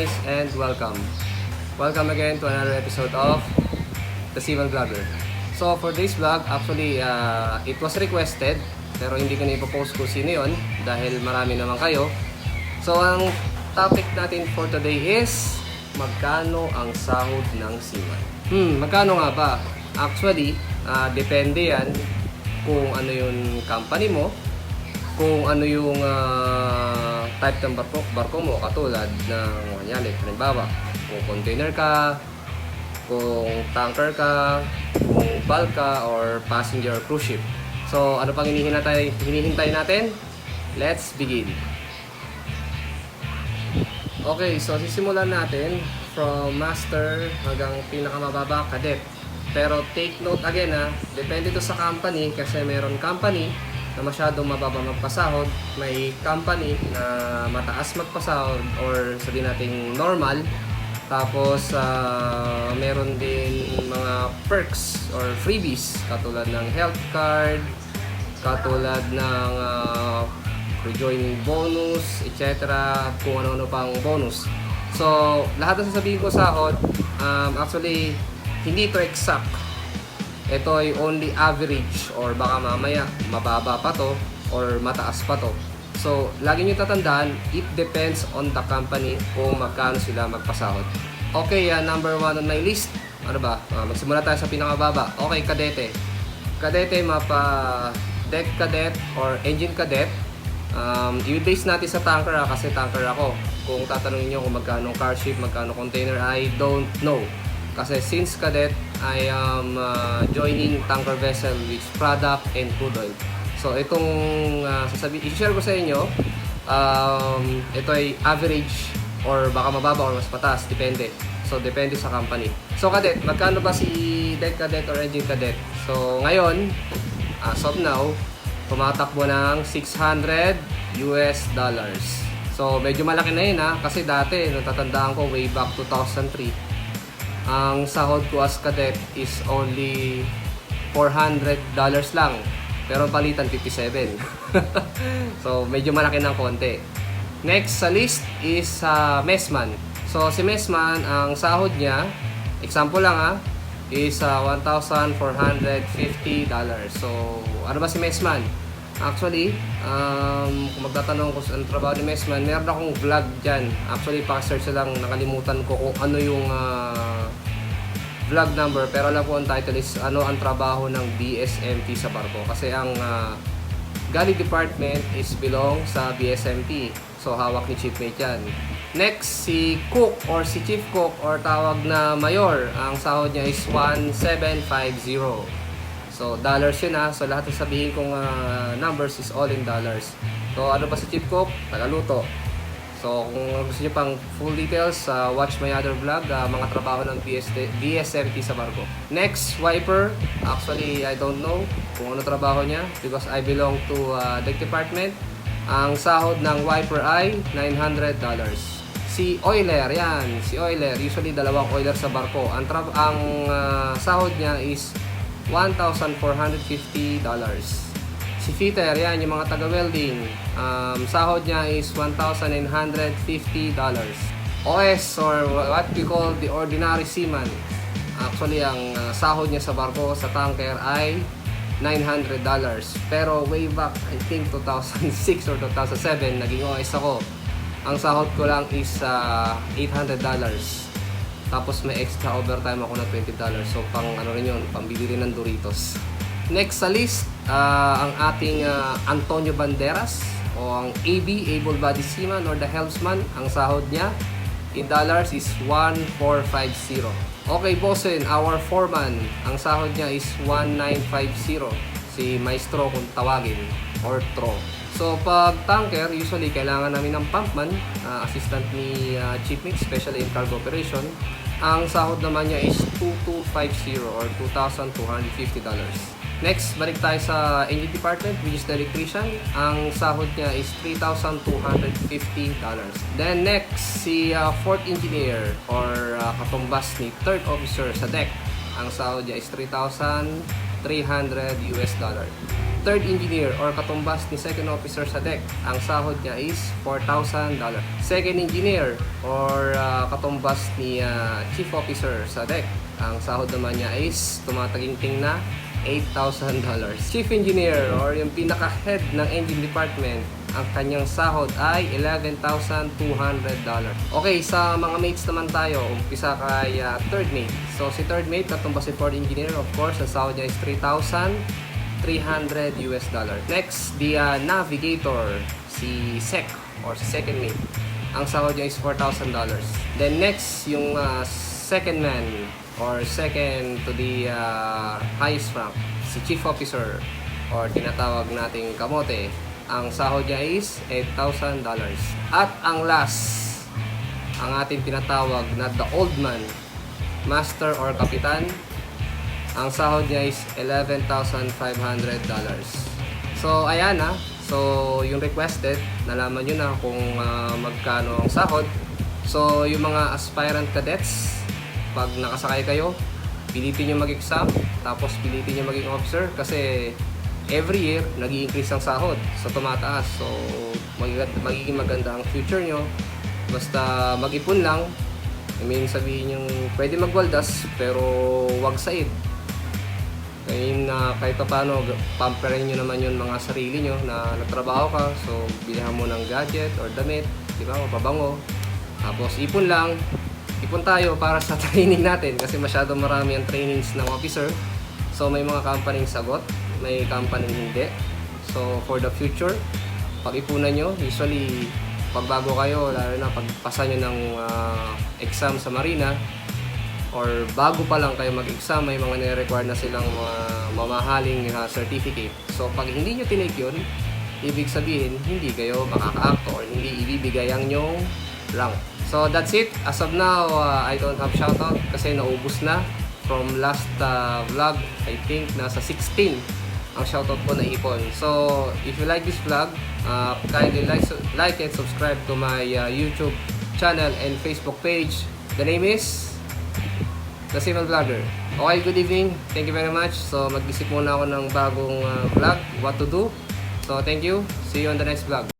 guys and welcome. Welcome again to another episode of The Seaman Vlogger. So for this vlog, actually uh, it was requested pero hindi ko na ipopost kung sino yun dahil marami naman kayo. So ang topic natin for today is magkano ang sahod ng seaman? Hmm, magkano nga ba? Actually, ah, depende yan kung ano yung company mo, kung ano yung ah, type ng barko, barko mo katulad ng kanyali, halimbawa, kung container ka, kung tanker ka, kung bulk ka, or passenger cruise ship. So, ano pang hinihintay, hinihintay natin? Let's begin. Okay, so sisimulan natin from master hanggang pinakamababa cadet. Pero take note again ha, depende to sa company kasi meron company na masyadong mababa magpasahod, may company na mataas magpasahod or sabihin natin normal. Tapos ah, meron din mga perks or freebies katulad ng health card, katulad ng ah, rejoining bonus, etc. Kung ano-ano pang bonus. So, lahat ng sasabihin ko sahod, um, actually, hindi ito exact. Ito ay only average or baka mamaya mababa pa to or mataas pa to. So, lagi nyo tatandaan, it depends on the company kung magkano sila magpasahod. Okay, ah, number one on my list. Ano ba? Ah, magsimula tayo sa pinakababa. Okay, kadete. Kadete, mapa deck cadet or engine cadet. Um, i-base natin sa tanker ah, kasi tanker ako. Kung tatanungin nyo kung magkano car ship, magkano container, I don't know. Kasi since cadet, I am uh, joining tanker vessel which product and crude oil. So itong uh, sasabi, i-share ko sa inyo, um, ito ay average or baka mababa or mas mataas, depende. So depende sa company. So cadet, magkano ba si deck cadet or engine cadet? So ngayon, as of now, tumatakbo ng 600 US dollars. So medyo malaki na yun ha, kasi dati, natatandaan ko way back 2003, ang sahod ko as cadet is only 400 dollars lang. Pero palitan 57. so medyo malaki ng konti. Next sa list is sa messman. So si messman, ang sahod niya, example lang ha, is uh, $1,450 dollars. So ano ba si messman? Actually, um, kung magtatanong ko sa ang trabaho ni Messman, meron akong vlog dyan. Actually, pa-search lang, nakalimutan ko kung ano yung ah, vlog number. Pero alam ko ang title is ano ang trabaho ng BSMT sa barko. Kasi ang uh, galley department is belong sa BSMT. So, hawak ni Chief Mate yan. Next, si Cook or si Chief Cook or tawag na Mayor. Ang sahod niya is 1750. So, dollars yun ha. So, lahat ng sabihin kong ah, numbers is all in dollars. So, ano pa sa Chief Cook? Tagaluto. So, kung gusto niyo pang full details, ah, watch my other vlog, ah, mga trabaho ng BST, BSMT sa barko. Next, wiper. Actually, I don't know kung ano trabaho niya because I belong to ah, deck department. Ang sahod ng wiper ay $900. Si oiler, yan. Si oiler, usually dalawang oiler sa barko. Ang, ang ah, sahod niya is $1,450. Si fitter, yan, yung mga taga-welding. Um, sahod niya is $1,950. OS or what we call the ordinary seaman. Actually, ang uh, sahod niya sa barko, sa tanker ay $900. Pero way back, I think 2006 or 2007, naging OS ako. Ang sahod ko lang is uh, $800. Tapos may extra overtime ako ng $20. So pang ano rin yun, pambili rin ng Doritos. Next sa list, ah, ang ating ah, Antonio Banderas o ang AB, Able Body Seaman or the Helmsman. Ang sahod niya in dollars is 1450. Okay, bossin, our foreman, ang sahod niya is 1950. Si Maestro kung tawagin or Tro. So pag tanker, usually kailangan namin ng pumpman, ah, assistant ni ah, Chief Mate, especially in cargo operation. Ang sahod naman niya is 2250 or $2,250. Next, balik tayo sa engine department, which is the electrician. Ang sahod niya is $3,250. Then next, si ah, fourth engineer or uh, katumbas ni third officer sa deck. Ang sahod niya is $3,000 300 US dollar. Third engineer or katumbas ni second officer sa deck, ang sahod niya is $4,000. Second engineer or ah, katumbas ni ah, chief officer sa deck, ang sahod naman niya is tumataginting na $8,000. Chief engineer or yung pinaka-head ng engine department, ang kanyang sahod ay $11,200. Okay, sa mga mates naman tayo, umpisa kay ah, third mate. So si third mate, katumbas si fourth engineer, of course, ang sahod niya is $3,300 US dollar. Next, the ah, navigator, si sec or si second mate. Ang sahod niya is $4,000. Then next, yung ah, second man or second to the ah, highest rank, si chief officer or tinatawag nating kamote, ang sahod niya is $8,000. At ang last, ang ating tinatawag na the old man, master or kapitan, ang sahod niya is $11,500. So, ayan na. So, yung requested, nalaman nyo na kung ah, magkano ang sahod. So, yung mga aspirant cadets, pag nakasakay kayo, pilitin nyo mag-exam, tapos pilitin nyo maging officer kasi every year, nag increase ang sahod. So, tumataas. So, magiging, maganda ang future nyo. Basta mag-ipon lang. I mean, sabihin yung pwede magwaldas, pero wag said. Ngayon na kahit pa paano, pamperin nyo naman yung mga sarili nyo na natrabaho ka. So, bilihan mo ng gadget or damit, di ba, o pabango. Tapos, ipon lang. Ipon tayo para sa training natin kasi masyado marami ang trainings ng officer. So, may mga company sagot, may company hindi. So, for the future, pag-ipunan nyo, usually, pag bago kayo, lalo na pagpasa nyo ng ah, exam sa Marina, or bago pa lang kayo mag-exam, may mga nire-require na silang mga mamahaling uh, certificate. So, pag hindi nyo tinake yun, ibig sabihin, hindi kayo makaka-act or hindi ibibigay ang nyong rank. So, that's it. As of now, uh, I don't have shoutout kasi naubos na. From last uh, vlog, I think nasa 16 ang shoutout ko na ipon. So, if you like this vlog, uh, kindly like, like and subscribe to my uh, YouTube channel and Facebook page. The name is The Simple Vlogger. Okay, good evening. Thank you very much. So, mag-isip muna ako ng bagong uh, vlog, what to do. So, thank you. See you on the next vlog.